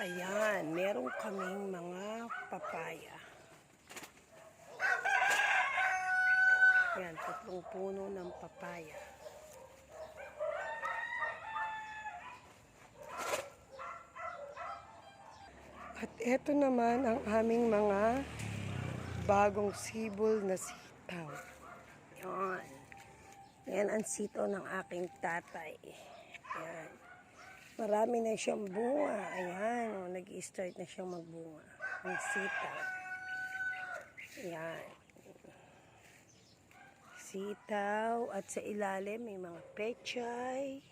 Ayan, meron kaming mga papaya. Ayan, tatlong puno ng papaya. At eto naman ang aming mga bagong sibol na sitaw. Yan. Yan ang sitaw ng aking tatay. Yan. Marami na siyang bunga. Ayan, oh, nag-start na siyang magbunga. Ang sitaw. Ayan. Sitaw. At sa ilalim may mga pechay.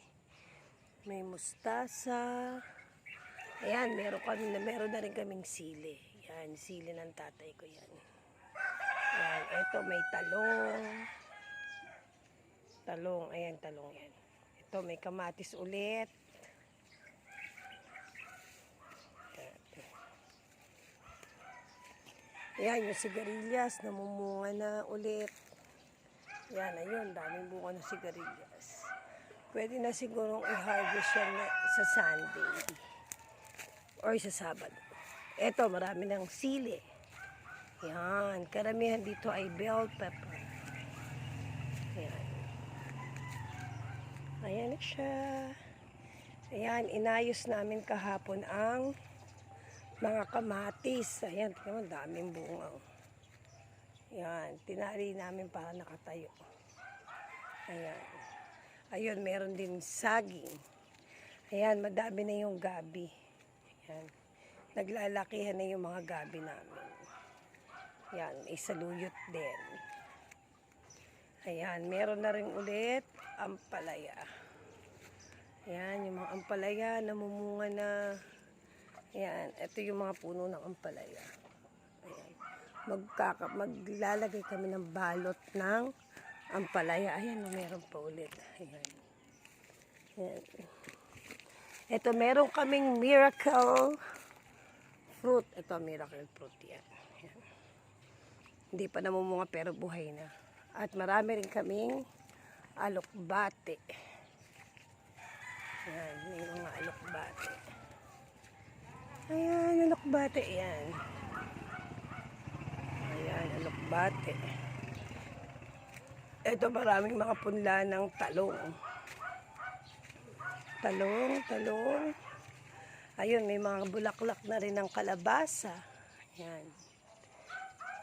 May mustasa. Ayan, meron, kami, meron na rin kaming sili. Yan, sili ng tatay ko yan. Ayan, ito may talong. Talong, ayan, talong yan. Ito may kamatis ulit. Ayan, yung sigarilyas, namumunga na ulit. Yan, ayun, daming bunga ng sigarilyas. Pwede na sigurong i-harvest yan sa Sunday or sa Sabado. Ito, marami ng sili. Yan, karamihan dito ay bell pepper. Yan. Ayan na siya. Ayan, inayos namin kahapon ang mga kamatis. Ayan, tingnan mo, daming bunga. oh. Yan, tinali namin para nakatayo. Ayan. Ayun, meron din saging. Ayan, madami na yung gabi. Ayan. Naglalakihan na yung mga gabi namin. Yan, may saluyot din. Ayan, meron na rin ulit ampalaya. Ayan, yung mga ampalaya, namumunga na. Ayan, ito yung mga puno ng ampalaya. Ayan. Magkaka, maglalagay kami ng balot ng ampalaya. Ayan, oh, meron pa ulit. Ayan. Ayan. Ito, meron kaming miracle fruit. Ito, miracle fruit yan. Ayan. Hindi pa namumunga pero buhay na. At marami rin kaming alokbate. Ayan, may mga alokbate. Ayan, alokbate. Ayan. Ayan, alokbate. Ito maraming mga punla ng talong. Talong, talong. Ayun, may mga bulaklak na rin ng kalabasa. Ayan.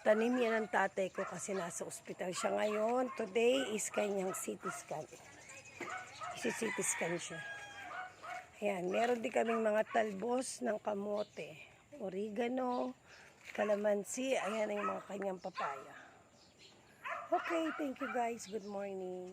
Tanim yan ng tatay ko kasi nasa ospital siya ngayon. Today is kanyang CT scan. Isi CT scan siya. Ayan, meron din kaming mga talbos ng kamote. Oregano, calamansi, ayan ang mga kanyang papaya. Okay, thank you guys. Good morning.